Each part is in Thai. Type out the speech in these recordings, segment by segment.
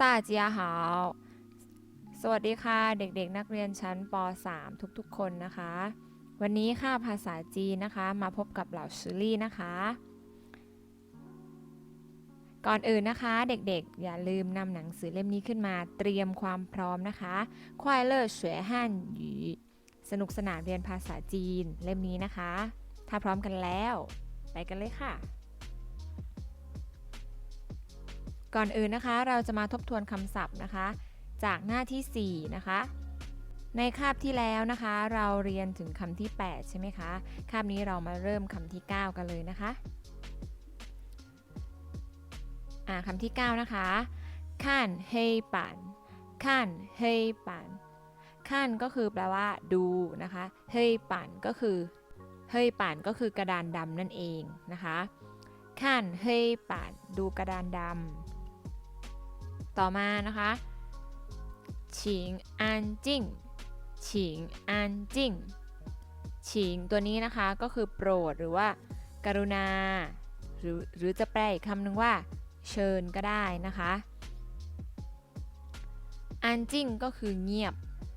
ตาเจียหาว สวัสดีค่ะ เด็กๆ นักเรียนชั้นป .3 ทุกๆ คนนะคะ วันนี้ค่ะภาษาจีนนะคะ มาพบกับเหล่าชิลี่นะคะ ก่อนอื่นนะคะ เด็กๆ อย่าลืมนำหนังสือเล่มนี้ขึ้นมาเตรียมความพร้อมนะคะควายเลิศเสวยฮั่นหยีสนุกสนานเรียนภาษาจีนเล่มนี้นะคะ ถ้าพร้อมกันแล้ว ไปกันเลยค่ะ ก่อนอื่นนะคะเราจะมาทบทวนคำศัพท์นะคะ จากหน้าที่ 4 นะคะ ในคาบที่แล้วนะคะ เราเรียนถึงคำที่ 8 ใช่ไหมคะ คาบนี้เรามาเริ่มคำที่ 9 กันเลยนะคะอ่าคำที่ 9 นะคะขั้นเฮปันขั้นเฮปันขั้นก็คือแปลว่า ดูนะคะเฮปันก็คือเฮปันก็คือกระดานดำนั่นเองนะคะขั้นเฮปันดูกระดานดำ ต่อมานะคะฉิงอันจิ้งฉิงอันจิ้งฉิงตัวนี้นะคะก็คือโปรดหรือว่า กรุณา หรือหรือจะแปลอีกคำหนึ่งว่า เชิญก็ได้นะคะอันจิ้งก็คือเงียบ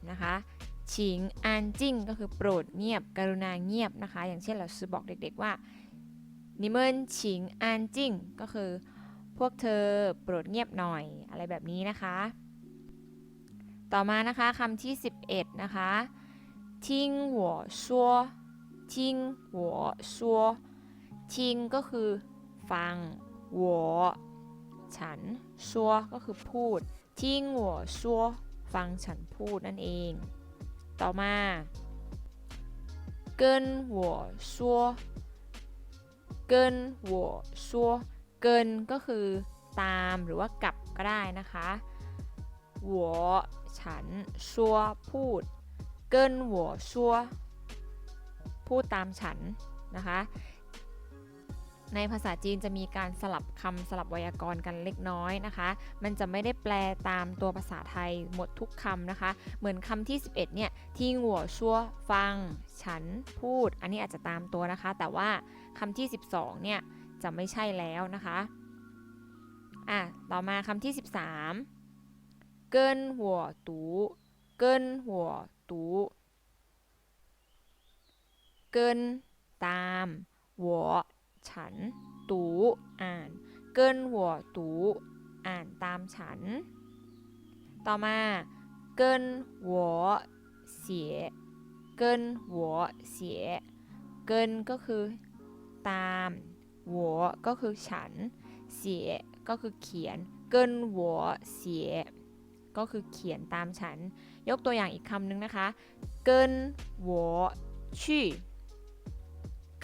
นะคะฉิงอันจิ้งก็คือโปรดเงียบ กรุณาเงียบนะคะ อย่างเช่นเราซื้อบอกเด็กๆว่านิเมินฉิงอันจิ้งก็คือ พวกเธอโปรดเงียบหน่อยอะไรแบบนี้นะคะ ต่อมานะคะคำที่ 11 นะคะทิ้งหัวชัวทิ้งหัวชัวทิ้งก็คือฟังหัวฉันชัวก็คือพูดทิ้งหัวชัวฟังฉันพูดนั่นเอง ต่อมา跟我说跟我说 เกินก็คือตามหรือว่ากลับก็ได้นะคะ我ฉันชัวพูด เกิน我ชัวพูดตามฉันนะคะ ในภาษาจีนจะมีการสลับคำสลับไวยากรณ์กันเล็กน้อยนะคะ มันจะไม่ได้แปลตามตัวภาษาไทยหมดทุกคำนะคะ เหมือนคำที่ 11 เนี่ย ที่หัวชัวฟัง ฉันพูด อันนี้อาจจะตามตัวนะคะ แต่ว่าคำที่ 12 เนี่ย จะไม่ใช่แล้วนะคะอะต่อมาคำที่ 13 เกินหัวตูเกินหัวตูเกินตามหัวฉันตูอ่าน เกินหัวตูอ่านตามฉัน ต่อมา เกินหัวเสีย เกินหัวเสีย เกินก็คือตาม หัวก็คือฉัน เสียก็คือเขียน เกินหัวเสีย ก็คือเขียนตามฉัน ยกตัวอย่างอีกคำหนึ่งนะคะ เกินหัวชี่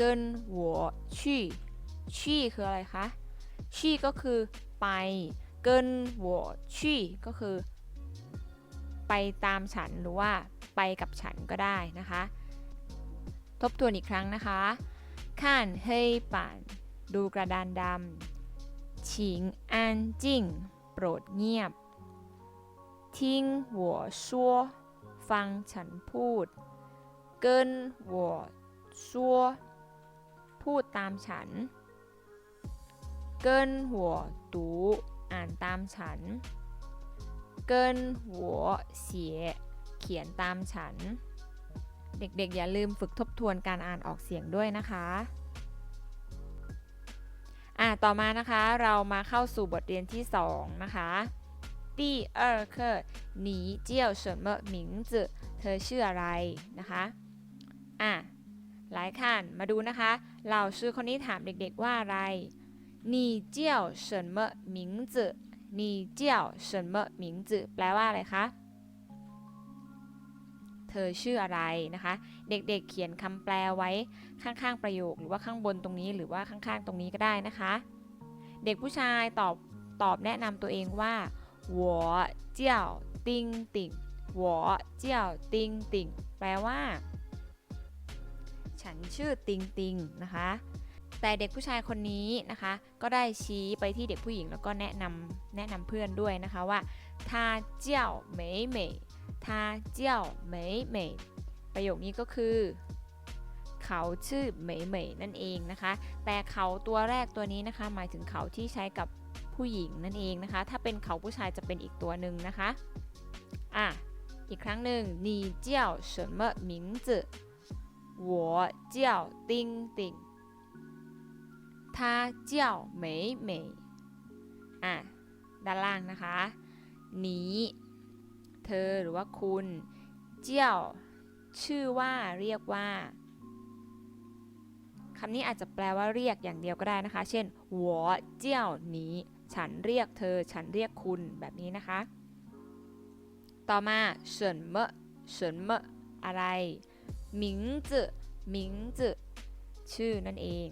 跟我去ชี่คืออะไรคะชี่ก็คือไป跟我去ก็คือ ไปตามฉันหรือว่าไปกับฉันก็ได้นะคะ ทบทวนอีกครั้งนะคะข้านเฮยป่าน ดูกระดานดำฉิงอันจิ้งโปรดเงียบทิ้งหัวชัวฟังฉันพูด เกินหัวชัวพูดตามฉัน เกินหัวตูอ่านตามฉัน เกินหัวเสียเขียนตามฉัน เด็กๆ อย่าลืมฝึกทบทวนการอ่านออกเสียงด้วยนะคะ อะต่อมานะคะเรามาเข้าสู่บทเรียนที่ 2 นะคะที่เออคือหนีเจียวเฉินเมอหงจือเธอชื่ออะไรนะคะอะหลายขั้นมาดูนะคะเราชื่อคนนี้ถามเด็กๆว่าอะไรหนีเจียวเฉินเมอหงจือหนีเจียวเฉินเมอหงจือแปลว่าอะไรคะ เธอชื่ออะไรนะคะ เด็กๆเเขียนคำแปลไว้ข้างๆประโยค หรือว่าข้างบนตรงนี้หรือว่าข้างๆตรงนี้ก็ได้นะคะ เด็กผู้ชายตอบตอบแนะนำตัวเองว่า我叫丁丁我叫丁丁แปลว่า ฉันชื่อติงติงนะคะ แต่เด็กผู้ชายคนนี้นะคะ ก็ได้ชี้ไปที่เด็กผู้หญิงแล้วก็แนะนำแนะนำเพื่อนด้วยนะคะว่า他叫美美他叫美美ประโยคนี้ก็คือ เขาชื่อเหมยเหมยนั่นเองนะคะ แต่เขาตัวแรกตัวนี้นะคะ หมายถึงเขาที่ใช้กับ ผู้หญิงนั่นเองนะคะ ถ้าเป็นเขาผู้ชายจะเป็นอีกตัวหนึ่งนะคะอ่ะอีกครั้งหนึ่ง你叫什么名字我叫丁丁 ท่าเจ้าเหมยเหมยอะ ด้านล่างนะคะ นีเธอหรือว่าคุณ เจ้า ชื่อว่า เรียกว่าคำนี้อาจจะแปลว่าเรียกอย่างเดียวก็ได้นะคะ เช่นหัวเจ้าหนีฉันเรียกเธอ ฉันเรียกคุณ แบบนี้นะคะ ต่อมาเฉินเมะเฉินเมะอะไร หมิงจือหมิงจือชื่อนั่นเอง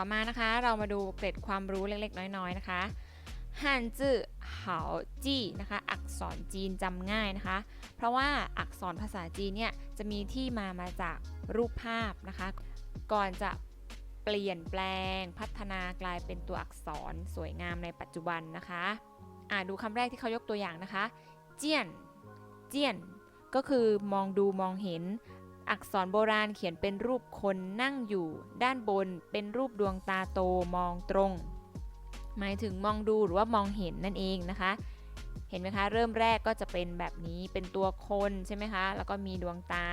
ต่อมานะคะเรามาดูเกร็ดความรู้เล็กๆ น้อยๆนะคะฮันจื่อเหาจี้นะคะ อักษรจีนจำง่ายนะคะ เพราะว่าอักษรภาษาจีนเนี่ยจะมีที่มามาจากรูปภาพนะคะ ก่อนจะเปลี่ยนแปลงพัฒนากลายเป็นตัวอักษรสวยงามในปัจจุบันนะคะอ่าดูคำแรกที่เขายกตัวอย่างนะคะ เจียน เจียน ก็คือมองดูมองเห็น อักษรโบราณเขียนเป็นรูปคนนั่งอยู่ ด้านบนเป็นรูปดวงตาโตมองตรง หมายถึงมองดูหรือว่ามองเห็นนั่นเองนะคะ เห็นไหมคะ เริ่มแรกก็จะเป็นแบบนี้เป็นตัวคนใช่ไหมคะ แล้วก็มีดวงตา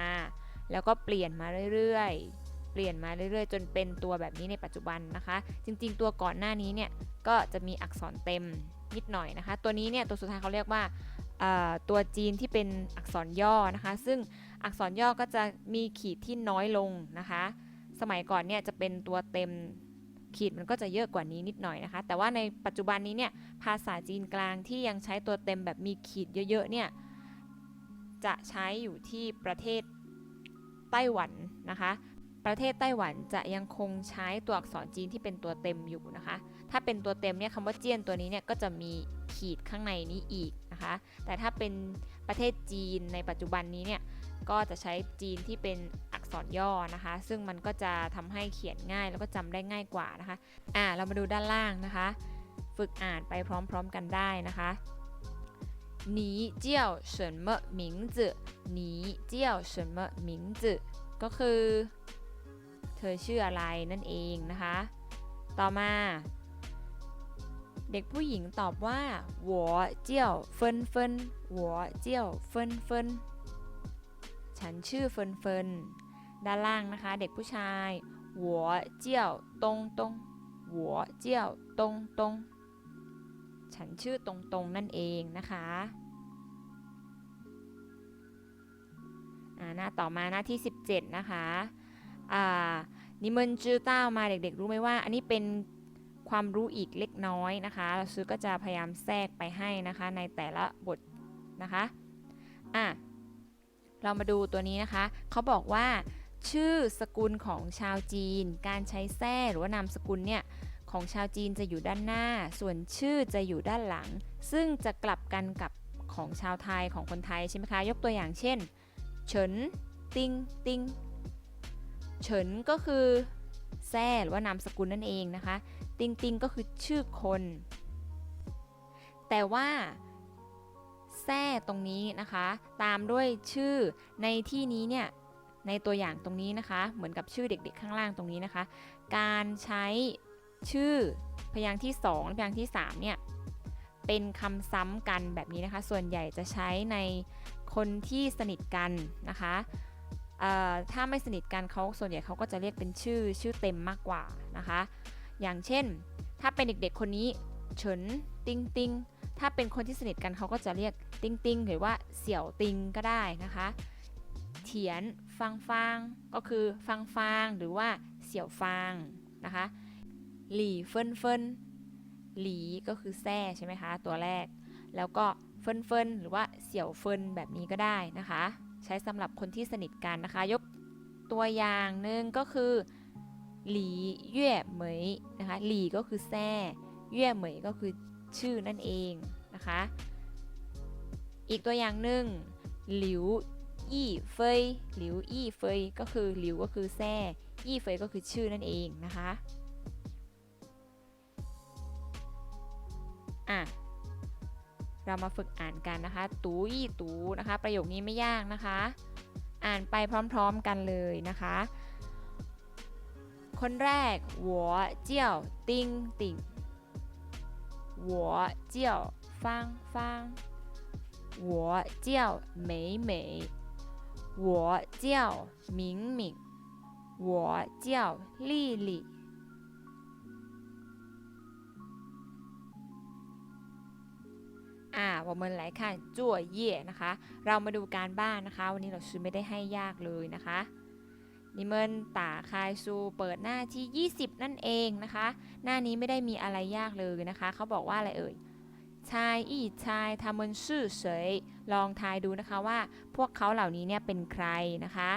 แล้วก็เปลี่ยนมาเรื่อยๆ เปลี่ยนมาเรื่อยๆ จนเป็นตัวแบบนี้ในปัจจุบันนะคะ จริงๆ ตัวก่อนหน้านี้เนี่ยก็จะมีอักษรเต็มนิดหน่อยนะคะ ตัวนี้เนี่ยตัวสุดท้ายเขาเรียกว่าตัวจีนที่เป็นอักษรย่อนะคะ ซึ่ง อักษรย่อก็จะมีขีดที่น้อยลงนะคะ สมัยก่อนเนี่ยจะเป็นตัวเต็มขีดมันก็จะเยอะกว่านี้นิดหน่อยนะคะ แต่ว่าในปัจจุบันนี้เนี่ยภาษาจีนกลางที่ยังใช้ตัวเต็มแบบมีขีดเยอะๆเนี่ยจะใช้อยู่ที่ประเทศไต้หวันนะคะ ประเทศไต้หวันจะยังคงใช้ตัวอักษรจีนที่เป็นตัวเต็มอยู่นะคะ ถ้าเป็นตัวเต็มเนี่ยคำว่าเจียนตัวนี้เนี่ยก็จะมีขีดข้างในนี้อีกนะคะ แต่ถ้าเป็นประเทศจีนในปัจจุบันนี้เนี่ย ก็จะใช้จีนที่เป็นอักษรย่อนะคะ ซึ่งมันก็จะทำให้เขียนง่ายแล้วก็จำได้ง่ายกว่านะคะ อ่า เรามาดูด้านล่างนะคะ ฝึกอ่านไปพร้อมๆกันได้นะคะ你叫什么名字你叫什么名字ก็คือ เธอชื่ออะไรนั่นเองนะคะ ต่อมา เด็กผู้หญิงตอบว่า我叫芬芬我叫芬芬 ฉันชื่อเฟินเฟินด้านล่างนะคะ เด็กผู้ชายหัวเจี้ยวตงตงหัวเจียวตงตงฉันชื่อตรงตงนั่นเองนะคะหน้าต่อมาหน้าที่ 17 นะคะอ่านิมนจื้อเต้ามาเด็กๆ รู้ไหมว่า อันนี้เป็นความรู้อีกเล็กน้อยนะคะเราซื้อก็จะพยายามแทรกไปให้นะคะในแต่ละบทนะคะอะ เรามาดูตัวนี้นะคะ เขาบอกว่า ชื่อสกุลของชาวจีน การใช้แท้หรือว่านามสกุลเนี่ยของชาวจีนจะอยู่ด้านหน้า ส่วนชื่อจะอยู่ด้านหลัง ซึ่งจะกลับกันกับของชาวไทยของคนไทยใช่ไหมคะยกตัวอย่างเช่น เฉินติงติงเฉินก็คือแท้หรือว่านามสกุลนั่นเองนะคะ ติงติงก็คือชื่อคน แต่ว่า แท้ตรงนี้นะคะ ตามด้วยชื่อในที่นี้เนี่ยในตัวอย่างตรงนี้นะคะ เหมือนกับชื่อเด็ก ๆ ข้างล่างตรงนี้นะคะ การใช้ชื่อพยางค์ที่ 2 และพยางค์ที่ 3 เนี่ย เป็นคำซ้ำกันแบบนี้นะคะ ส่วนใหญ่จะใช้ในคนที่สนิทกันนะคะถ้าไม่สนิทกันเขาส่วนใหญ่เขาก็จะเรียกเป็นชื่อชื่อเต็มมากกว่านะคะ อย่างเช่น ถ้าเป็นเด็กๆคนนี้เฉินติงติง ถ้าเป็นคนที่สนิทกันเขาก็จะเรียกติงติงหรือว่าเสี่ยวติงก็ได้นะคะ เถียนฟังฟางก็คือฟังฟางหรือว่าเสี่ยวฟางนะคะ หลี่เฟินเฟินหลีก็คือแซ่ใช่ไหมคะ ตัวแรก แล้วก็เฟินเฟินหรือว่าเสี่ยวเฟินแบบนี้ก็ได้นะคะ ใช้สำหรับคนที่สนิทกันนะคะ ยกตัวอย่างหนึ่งก็คือ หลีเย่เหมยนะคะ หลีก็คือแซ่เย่เหมยก็คือ ชื่อนั่นเองนะคะ อีกตัวอย่างหนึ่งหลิวอี้เฟยหลิวอี้เฟยก็คือหลิวก็คือแซ่อี้เฟยก็คือชื่อนั่นเองนะคะอะเรามาฝึกอ่านกันนะคะ ตูอี้ตูนะคะ ประโยคนี้ไม่ยากนะคะ อ่านไปพร้อมๆกันเลยนะคะ คนแรกหัวเจียว ติงติ่ง 我叫芳芳我叫美美我叫敏敏我叫丽丽อ่า我们来看作业นะคะ เรามาดูการบ้านนะคะ วันนี้เราชื่อไม่ได้ให้ยากเลยนะคะ นิเมินตาคายซูเปิดหน้าที่ 20 นั่นเองนะคะ หน้านี้ไม่ได้มีอะไรยากเลยนะคะ เขาบอกว่าอะไรเอ่ยชายอีชายทำมันชื่อเฉยลองทายดูนะคะว่าพวกเขาเหล่านี้เนี่ยเป็นใครนะคะ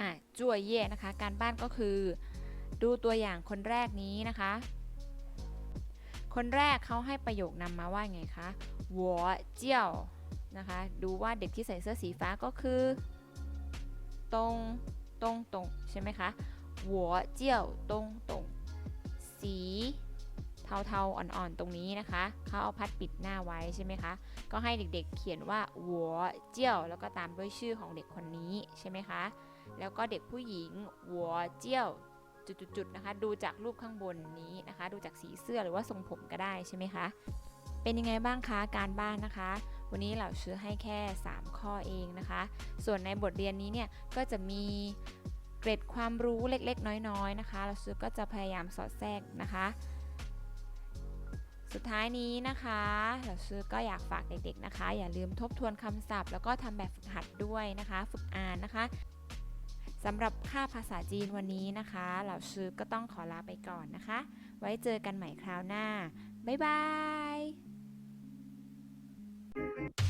อะจั่วเย่นะคะ การบ้านก็คือ ดูตัวอย่างคนแรกนี้นะคะ คนแรกเขาให้ประโยคนำมาว่าไงคะ我叫นะคะ ดูว่าเด็กที่ใส่เสื้อสีฟ้าก็คือ ตรง ตงตงใช่ไหมคะหัวเจียวตงตงสีเทาๆ อ่อนๆ ตรงนี้นะคะ เขาเอาพัดปิดหน้าไว้ใช่ไหมคะ ก็ให้เด็กๆ เขียนว่าหัวเจียว แล้วก็ตามด้วยชื่อของเด็กคนนี้ใช่ไหมคะ แล้วก็เด็กผู้หญิงหัวเจียวจุดๆนะคะ ดูจากรูปข้างบนนี้นะคะ ดูจากสีเสื้อหรือว่าทรงผมก็ได้ใช่ไหมคะ เป็นยังไงบ้างคะ การบ้านนะคะ วันนี้เราชื่อให้แค่ 3 ข้อเองนะคะ ส่วนในบทเรียนนี้เนี่ยก็จะมีเกร็ดความรู้เล็กๆ น้อยๆนะคะ เราซื้อก็จะพยายามสอดแทรกนะคะ สุดท้ายนี้นะคะเราซื้อก็อยากฝากเด็กๆนะคะ อย่าลืมทบทวนคำศัพท์ แล้วก็ทำแบบฝึกหัดด้วยนะคะ ฝึกอ่านนะคะสำหรับค่าภาษาจีนวันนี้นะคะเราซื้อก็ต้องขอลาไปก่อนนะคะ ไว้เจอกันใหม่คราวหน้า บ๊ายบาย Thank you.